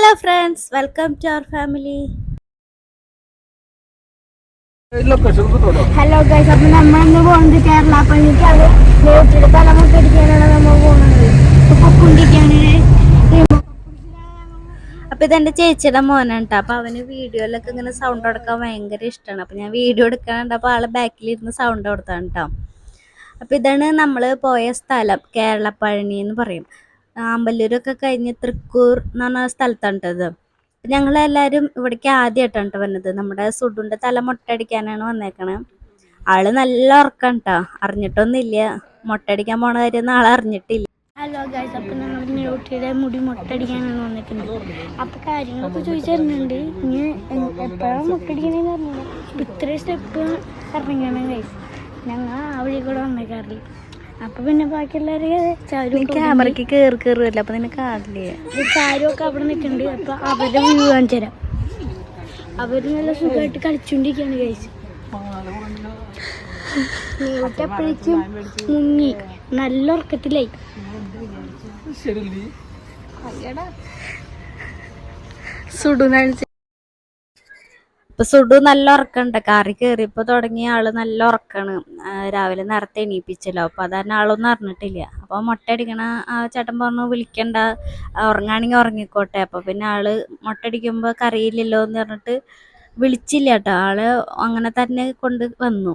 Hello friends welcome to our family hello guys അപ്പൊ നമ്മളിന്ന് പോകുന്നത് കേരള പള്ളിക്കാണ് ദേവത്തിയുടെ തലമുറ അടിക്കാനാണ് നമ്മൾ പോകുന്നത്. പൊക്കൊണ്ടിരിക്കാണ് അപ്പൊ ഇതെന്റെ ചേച്ചിയുടെ മോനാണ് ട്ടോ. അപ്പൊ അവന് വീഡിയോയിലൊക്കെ ഇങ്ങനെ സൗണ്ട് കൊടുക്കാൻ ഭയങ്കര ഇഷ്ടമാണ് അപ്പൊ ഞാൻ വീഡിയോ എടുക്കാനുണ്ട്. അപ്പൊ ആൾ ബാക്കിലിരുന്ന് സൗണ്ട് കൊടുത്താണ് കേട്ടോ അപ്പൊ ഇതാണ് നമ്മൾ പോയ സ്ഥലം. കേരളപ്പഴനി എന്ന് പറയും. ആമ്പല്ലൂരൊക്കെ കഴിഞ്ഞ് തൃക്കൂർ എന്ന് പറഞ്ഞ സ്ഥലത്താണ് ട്ടോ ഇത്. ഞങ്ങൾ എല്ലാവരും ഇവിടേക്ക് ആദ്യമായിട്ടാണ് ട്ടോ വന്നത്. നമ്മുടെ സുഡുന്റെ തല മുട്ടടിക്കാനാണ് വന്നേക്കണേ. ആൾ നല്ല ഉറക്കം കേട്ടോ അറിഞ്ഞിട്ടൊന്നുമില്ല. മുട്ടടിക്കാൻ പോണ കാര്യം ആളെ അറിഞ്ഞിട്ടില്ല. ഹലോ ഗൈസ് അപ്പൊ ഞങ്ങൾ ന്യൂട്ടിയുടെ മുടി മുട്ടടിക്കാനാണ് വന്നിട്ടുണ്ട് അപ്പൊ കാര്യങ്ങളൊക്കെ ചോദിച്ചറിഞ്ഞിട്ടുണ്ട് ഇനി എപ്പോഴാണ് മുട്ടടിക്കണേന്ന് പറഞ്ഞത് ഇത്രയും സ്റ്റെപ്പ് ഇറങ്ങണം ഗൈസ് ഞങ്ങൾ ആ വഴി കൂടെ വന്നേക്കാറില്ല അപ്പൊ പിന്നെ ബാക്കിയുള്ളവര് ചാരും ക്യാമറയ്ക്ക് കേറി കയറുമല്ലോ അപ്പൊ നിനക്ക് കാണില്ലേ ചാരുമൊക്കെ അവിടെ നിൽക്കുന്നുണ്ട്. അപ്പൊ അവരുടെ വ്യൂ കാണിച്ചു തരാം. അവർ നല്ല സുഖമായിട്ട് കളിച്ചോണ്ടിരിക്കാണ് കഴിച്ച് എപ്പോഴേക്കും മുങ്ങി. നല്ല ഉറക്കത്തിലായി. സുഡുനടിച്ച് ഇപ്പൊ സുഡു നല്ല ഉറക്കണ്ട. കാറി കയറിയപ്പോ തുടങ്ങിയ ആൾ നല്ല ഉറക്കാണ്. രാവിലെ നേരത്തെ എണീപ്പിച്ചല്ലോ. അപ്പൊ അതാണ് ആളൊന്നും അറിഞ്ഞിട്ടില്ല. അപ്പൊ മുട്ട അടിക്കണ ആ ചേട്ടൻ പറഞ്ഞു വിളിക്കണ്ട. ഉറങ്ങാണെങ്കിൽ ഉറങ്ങാണെങ്കി ഉറങ്ങിക്കോട്ടെ. അപ്പൊ പിന്നെ ആൾ മുട്ട അടിക്കുമ്പോ കറിയില്ലല്ലോ എന്ന് പറഞ്ഞിട്ട് വിളിച്ചില്ല കേട്ടോ. ആൾ അങ്ങനെ തന്നെ കൊണ്ട് വന്നു.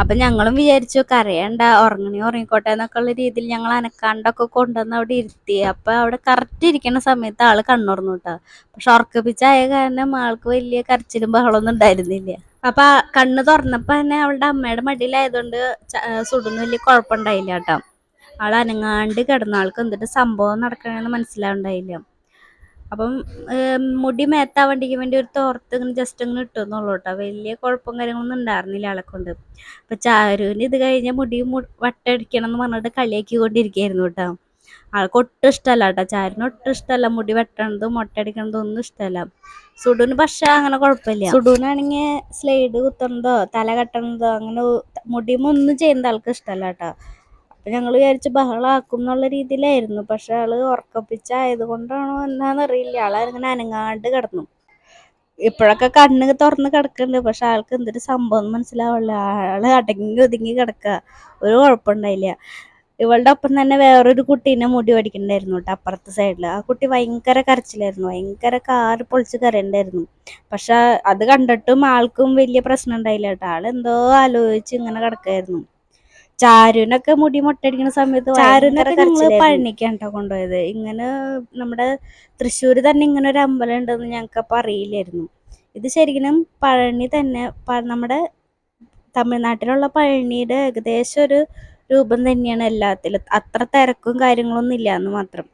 അപ്പൊ ഞങ്ങളും വിചാരിച്ചു കരയണ്ട ഉറങ്ങണി ഉറങ്ങിക്കോട്ടെ എന്നൊക്കെ ഉള്ള രീതിയിൽ ഞങ്ങൾ അനക്കാണ്ടൊക്കെ കൊണ്ടുവന്ന് അവിടെ ഇരുത്തി. അപ്പൊ അവിടെ കറക്റ്റ് ഇരിക്കുന്ന സമയത്ത് ആൾ കണ്ണുറന്നു കേട്ടോ. പക്ഷെ ഉറക്കപ്പിച്ചായ കാരണം ആൾക്ക് വലിയ കരച്ചിലും ബഹളമൊന്നും ഉണ്ടായിരുന്നില്ല. അപ്പൊ കണ്ണ് തുറന്നപ്പോ തന്നെ അവളുടെ അമ്മയുടെ മടിയിലായതുകൊണ്ട് സുടുന്ന വലിയ കുഴപ്പമുണ്ടായില്ല കേട്ടോ. ആൾ അനങ്ങാണ്ട് കിടന്നു ആൾക്ക് എന്തിട്ട് സംഭവം നടക്കണമെന്ന് മനസ്സിലാവുണ്ടായില്ല. അപ്പം മുടി മേത്താൻ വേണ്ടിക്ക് വേണ്ടി ഒരു തോർത്ത് ഇങ്ങനെ ജസ്റ്റ് ഇങ്ങനെ ഇട്ടുന്നുള്ളൂ കേട്ടോ വലിയ കുഴപ്പം കാര്യങ്ങളൊന്നും ഉണ്ടായിരുന്നില്ല ആളെ കൊണ്ട്. അപ്പൊ ചാരുവിന് ഇത് കഴിഞ്ഞ മുടി വട്ടടിക്കണം എന്ന് പറഞ്ഞിട്ട് കളിയാക്കി കൊണ്ടിരിക്കുകയായിരുന്നു കേട്ടോ ആൾക്ക് ഒട്ടും ഇഷ്ടമല്ല കേട്ടോ ചാരുന് ഒട്ടും ഇഷ്ടമല്ല മുടി വെട്ടണതും മുട്ടടിക്കണതും ഒന്നും ഇഷ്ടമല്ല. സുഡുവിന് പക്ഷെ അങ്ങനെ കുഴപ്പമില്ല. സുഡുവിനാണെങ്കിൽ സ്ലൈഡ് കുത്തണതോ തല കെട്ടണതോ അങ്ങനെ മുടിമൊന്നും ചെയ്യുന്നത് ആൾക്ക് ഇഷ്ടമല്ല കേട്ടോ അപ്പൊ ഞങ്ങൾ വിചാരിച്ച് ബഹളമാക്കും എന്നുള്ള രീതിയിലായിരുന്നു. പക്ഷെ ആൾ ഉറക്കപ്പിച്ചായത് കൊണ്ടാണോ എന്താണെന്നറിയില്ല ആളങ്ങനെ അനങ്ങാണ്ട് കിടന്നു. ഇപ്പോഴൊക്കെ കണ്ണ് തുറന്ന് കിടക്കുന്നുണ്ട് പക്ഷെ ആൾക്ക് എന്തൊരു സംഭവം മനസ്സിലാവില്ല ആൾ അടങ്ങി ഒതുങ്ങി കിടക്കുക. ഒരു കുഴപ്പമുണ്ടായില്ല. ഇവളുടെ ഒപ്പം തന്നെ വേറൊരു കുട്ടീനെ മുടി പഠിക്കണ്ടായിരുന്നു കേട്ടോ അപ്പുറത്തെ സൈഡിൽ ആ കുട്ടി ഭയങ്കര കരച്ചിലായിരുന്നു. ഭയങ്കര കാറ് പൊളിച്ച് കരയണ്ടായിരുന്നു. പക്ഷെ അത് കണ്ടിട്ടും ആൾക്കും വലിയ പ്രശ്നം ഉണ്ടായില്ല കേട്ടോ. ആളെന്തോ ആലോചിച്ച് ഇങ്ങനെ കിടക്കായിരുന്നു. ചാരുവിനൊക്കെ മുടി മുട്ടടിക്കുന്ന സമയത്ത് ചാരുവിനൊക്കെ ഞങ്ങൾ പഴനിക്കാണ് കേട്ടോ കൊണ്ടുപോയത്? ഇങ്ങനെ നമ്മുടെ തൃശ്ശൂർ തന്നെ ഇങ്ങനെ ഒരു അമ്പലം ഉണ്ടെന്ന് ഞങ്ങൾക്ക് അപ്പൊ അറിയില്ലായിരുന്നു. ഇത് ശരിക്കും പഴനി തന്നെ നമ്മുടെ തമിഴ്നാട്ടിലുള്ള പഴനിയുടെ ഏകദേശം ഒരു രൂപം തന്നെയാണ് എല്ലാത്തിലും. അത്ര തിരക്കും കാര്യങ്ങളൊന്നും ഇല്ല എന്ന് മാത്രം.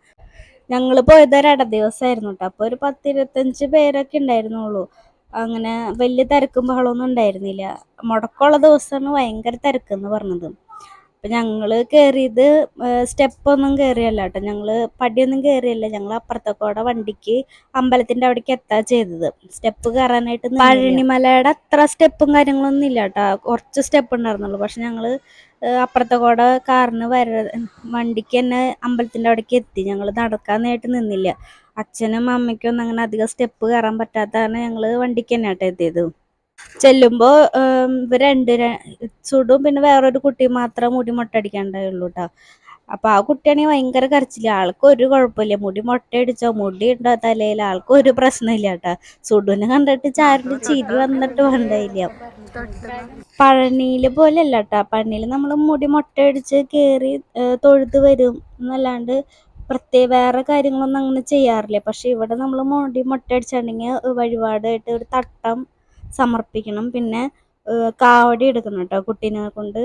ഞങ്ങൾ പോയത് ഒരു ഇട ദിവസമായിരുന്നു കേട്ടോ. അപ്പോൾ ഒരു പത്തിരുപത്തഞ്ച് പേരൊക്കെ ഉണ്ടായിരുന്നുള്ളൂ. അങ്ങനെ വലിയ തിരക്കും ബഹളമൊന്നും ഉണ്ടായിരുന്നില്ല. മുടക്കമുള്ള ദിവസമാണ് ഭയങ്കര തിരക്കെന്ന് പറഞ്ഞത്. അപ്പം ഞങ്ങൾ കയറിയത് സ്റ്റെപ്പൊന്നും കയറിയല്ല കേട്ടോ. ഞങ്ങൾ പടിയൊന്നും കയറിയല്ല ഞങ്ങൾ അപ്പുറത്തേക്കൂടെ വണ്ടിക്ക് അമ്പലത്തിന്റെ അവിടേക്ക് എത്താ ചെയ്തത്. സ്റ്റെപ്പ് കയറാനായിട്ട് പഴനിമലയുടെ അത്ര സ്റ്റെപ്പും കാര്യങ്ങളൊന്നും ഇല്ല കേട്ടോ. കുറച്ച് സ്റ്റെപ്പ് ഉണ്ടായിരുന്നുള്ളൂ. പക്ഷെ ഞങ്ങൾ അപ്പുറത്തെ കൂടെ കാറിന് വര വണ്ടിക്ക് തന്നെ അമ്പലത്തിന്റെ അവിടേക്ക് എത്തി. ഞങ്ങൾ നടക്കാനായിട്ട് നിന്നില്ല. അച്ഛനും അമ്മയ്ക്കും ഒന്നും അങ്ങനെ അധികം സ്റ്റെപ്പ് കയറാൻ പറ്റാത്തതാണ് ഞങ്ങൾ വണ്ടിക്ക് തന്നെ കേട്ടോ എത്തിയത്. ചെല്ലുമ്പോൾ ഇവർ രണ്ട് സുഡും പിന്നെ വേറൊരു കുട്ടി മാത്രം മുടി മൊട്ടടിക്കാണ്ടായുള്ളൂ കേട്ടോ അപ്പൊ ആ കുട്ടിയാണെങ്കിൽ ഭയങ്കര കരച്ചില്ല ആൾക്ക് ഒരു കുഴപ്പമില്ല മുടി മുട്ടയടിച്ചോ മുടി ഉണ്ടോ തലയിൽ ആൾക്ക് ഒരു പ്രശ്നമില്ല കേട്ടോ സുഡുവിനെ കണ്ടിട്ട് ചാരിന്റെ ചിരി വന്നിട്ട് വേണ്ടായില്ല. പഴനിയിൽ പോലെയല്ല കേട്ടോ പഴനിയിൽ നമ്മൾ മുടി മുട്ടയടിച്ച് കയറി തൊഴുത് വരും എന്നല്ലാണ്ട് പ്രത്യേക വേറെ കാര്യങ്ങളൊന്നും അങ്ങനെ ചെയ്യാറില്ല. പക്ഷെ ഇവിടെ നമ്മൾ മുടി മുട്ടയടിച്ചാണെങ്കിൽ വഴിപാടായിട്ട് ഒരു തട്ടം സമർപ്പിക്കണം. പിന്നെ കാവടി എടുക്കണം കേട്ടോ കുട്ടീനെ കൊണ്ട്.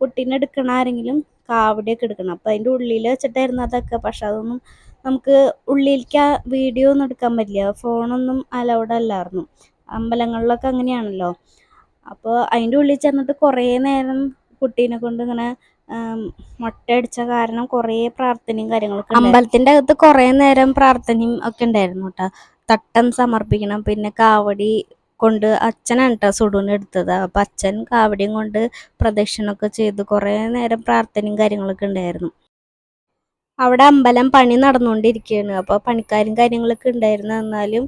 കുട്ടീനെ എടുക്കണ ആരെങ്കിലും കാവടിയൊക്കെ എടുക്കണം. അപ്പം അതിന്റെ ഉള്ളിൽ വെച്ചിട്ടായിരുന്നു അതൊക്കെ. പക്ഷെ അതൊന്നും നമുക്ക് ഉള്ളിലേക്ക് ആ വീഡിയോ ഒന്നും എടുക്കാൻ പറ്റില്ല. ഫോണൊന്നും അലൗഡ് അല്ലായിരുന്നു. അമ്പലങ്ങളിലൊക്കെ അങ്ങനെയാണല്ലോ. അപ്പോൾ അതിന്റെ ഉള്ളിൽ ചെന്നിട്ട് കുറേ നേരം കുട്ടീനെ കൊണ്ട് ഇങ്ങനെ മൊട്ടയടിച്ച കാരണം കുറേ പ്രാർത്ഥനയും കാര്യങ്ങളൊക്കെ അമ്പലത്തിന്റെ അകത്ത് കുറേ നേരം പ്രാർത്ഥനയും ഒക്കെ ഉണ്ടായിരുന്നു കേട്ടോ. തട്ടം സമർപ്പിക്കണം. പിന്നെ കാവടി കൊണ്ട് അച്ഛനാണ് കേട്ടോ സുഡുവിനെ എടുത്തത്. അപ്പം അച്ഛൻ കാവടിയും കൊണ്ട് പ്രദക്ഷിണമൊക്കെ ചെയ്ത് കുറേ നേരം പ്രാർത്ഥനയും കാര്യങ്ങളൊക്കെ ഉണ്ടായിരുന്നു അവിടെ അമ്പലം പണി നടന്നുകൊണ്ടിരിക്കുകയാണ് അപ്പോൾ പണിക്കാരും കാര്യങ്ങളൊക്കെ ഉണ്ടായിരുന്നു എന്നാലും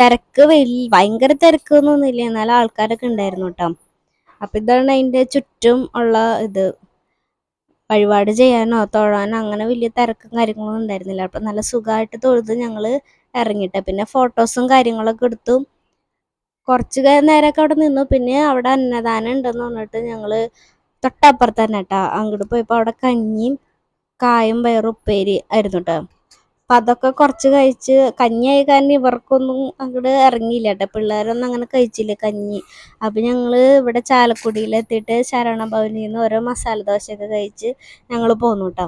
തിരക്ക് വലിയ ഭയങ്കര തിരക്കൊന്നുമില്ല എന്നാലും ആൾക്കാരൊക്കെ ഉണ്ടായിരുന്നു കേട്ടോ അപ്പം ഇതാണ് അതിന്റെ ചുറ്റും ഉള്ള ഇത്. വഴിപാട് ചെയ്യാനോ തൊഴാനോ അങ്ങനെ വലിയ തിരക്കും കാര്യങ്ങളൊന്നും ഉണ്ടായിരുന്നില്ല അപ്പം നല്ല സുഖമായിട്ട് തൊഴുത് ഞങ്ങൾ ഇറങ്ങിയിട്ട് പിന്നെ ഫോട്ടോസും കാര്യങ്ങളൊക്കെ എടുത്തു കുറച്ച് നേരമൊക്കെ അവിടെ നിന്നു. പിന്നെ അവിടെ അന്നദാനം ഉണ്ടെന്ന് പറഞ്ഞിട്ട് ഞങ്ങൾ തൊട്ടപ്പുറത്ത് തന്നെ കേട്ടോ അങ്ങോട്ട് പോയപ്പോൾ അവിടെ കഞ്ഞിയും കായും പയറും ഉപ്പേരി ആയിരുന്നു കേട്ടോ അപ്പം അതൊക്കെ കുറച്ച് കഴിച്ച് കഞ്ഞി ആയി കാരണം ഇവർക്കൊന്നും അങ്ങോട്ട് ഇറങ്ങിയില്ല കേട്ടോ പിള്ളേരൊന്നും അങ്ങനെ കഴിച്ചില്ല കഞ്ഞി. അപ്പം ഞങ്ങൾ ഇവിടെ ചാലക്കുടിയിലെത്തിയിട്ട് ശരവണ ഭവനിൽ നിന്ന് ഓരോ മസാല ദോശയൊക്കെ കഴിച്ച് ഞങ്ങൾ പോന്നു കേട്ടോ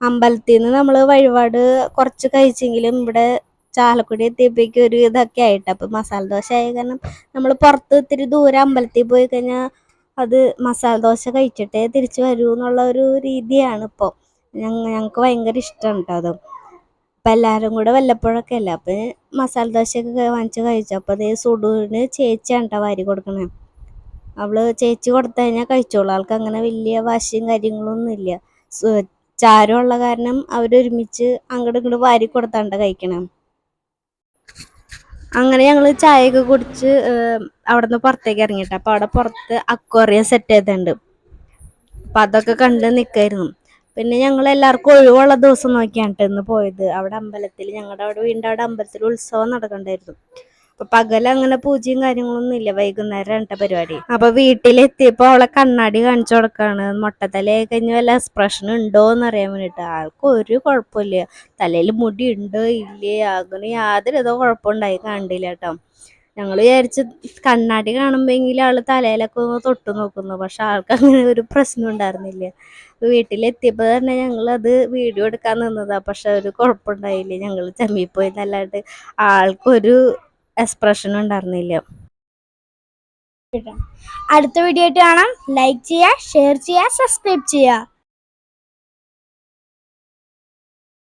അമ്പലത്തിൽ നിന്ന് നമ്മൾ വഴിപാട് കുറച്ച് കഴിച്ചെങ്കിലും ഇവിടെ ചാലക്കുടി എത്തിയപ്പോഴേക്കും ഒരു ഇതൊക്കെ ആയിട്ട്. അപ്പം മസാല ദോശ ആയ കാരണം നമ്മൾ പുറത്ത് ഇത്തിരി ദൂരം അമ്പലത്തിൽ പോയി കഴിഞ്ഞാൽ അത് മസാല ദോശ കഴിച്ചിട്ടേ തിരിച്ചു വരൂ എന്നുള്ള ഒരു രീതിയാണ് ഇപ്പോൾ ഞങ്ങ ഞങ്ങൾക്ക് ഭയങ്കര ഇഷ്ടമാണ് കേട്ടോ അത്. അപ്പം എല്ലാവരും കൂടെ വല്ലപ്പോഴൊക്കെ അല്ല? അപ്പം മസാല ദോശയൊക്കെ വാങ്ങിച്ച് കഴിച്ചു. അപ്പോൾ അത് സുടൂന് ചേച്ചിയാണ് കേട്ടോ വാരി കൊടുക്കണേ. അവൾ ചേച്ചി കൊടുത്തു കഴിഞ്ഞാൽ കഴിച്ചോളൂ. ആൾക്ക് അങ്ങനെ വലിയ വാശിയും കാര്യങ്ങളൊന്നും ഇല്ല. ചാരമുള്ള കാരണം അവരൊരുമിച്ച് അങ്ങോട്ടും ഇങ്ങോട്ടും വാരി കൊടുത്താണ്ട കഴിക്കണം. അങ്ങനെ ഞങ്ങൾ ചായയൊക്കെ കുടിച്ച് അവിടെ നിന്ന് പുറത്തേക്ക് ഇറങ്ങിയിട്ട്. അപ്പോൾ അവിടെ പുറത്ത് അക്വറിയം സെറ്റ് ചെയ്തിട്ടുണ്ട്. അപ്പം അതൊക്കെ കണ്ട് നിൽക്കായിരുന്നു പിന്നെ ഞങ്ങൾ എല്ലാവർക്കും ഒഴിവുള്ള ദിവസം നോക്കിയാണ് ഇന്ന് പോയത്. അവിടെ അമ്പലത്തിൽ ഞങ്ങളുടെ അവിടെ വീണ്ടും അവിടെ അമ്പലത്തിൽ ഉത്സവം നടക്കണ്ടായിരുന്നു. അപ്പൊ പകൽ അങ്ങനെ പൂജയും കാര്യങ്ങളൊന്നും ഇല്ല. വൈകുന്നേരം രണ്ട പരിപാടി. അപ്പൊ വീട്ടിലെത്തിയപ്പോ അവളെ കണ്ണാടി കാണിച്ചു കൊടുക്കാണ്. മുട്ടത്തലയെ കഴിഞ്ഞ വല്ല എക്സ്പ്രഷൻ ഉണ്ടോ എന്ന് അറിയാൻ വേണ്ടിട്ട്. ആൾക്ക് ഒരു കുഴപ്പമില്ല. തലയിൽ മുടി ഉണ്ടോ ഇല്ലേ? അങ്ങനെ യാതൊരു ഏതോ കുഴപ്പമുണ്ടായി കണ്ടില്ല കേട്ടോ ഞങ്ങൾ വിചാരിച്ച് കണ്ണാടി കാണുമ്പോഴെങ്കിലും ആൾ തലയിലൊക്കെ ഒന്ന് തൊട്ട് നോക്കുന്നു. പക്ഷെ ആൾക്ക് അങ്ങനെ ഒരു പ്രശ്നം ഉണ്ടായിരുന്നില്ല. വീട്ടിലെത്തിയപ്പോൾ തന്നെ ഞങ്ങൾ അത് വീഡിയോ എടുക്കാൻ നിന്നതാ. പക്ഷെ ഒരു കുഴപ്പമുണ്ടായില്ല ഞങ്ങൾ ചമ്മിപ്പോയി എന്നല്ലാണ്ട് ആൾക്കൊരു എക്സ്പ്രഷൻ ഉണ്ടായിരുന്നില്ല. അടുത്ത വീഡിയോ ആയിട്ട് കാണാം. ലൈക്ക് ചെയ്യുക ഷെയർ ചെയ്യുക സബ്സ്ക്രൈബ് ചെയ്യുക.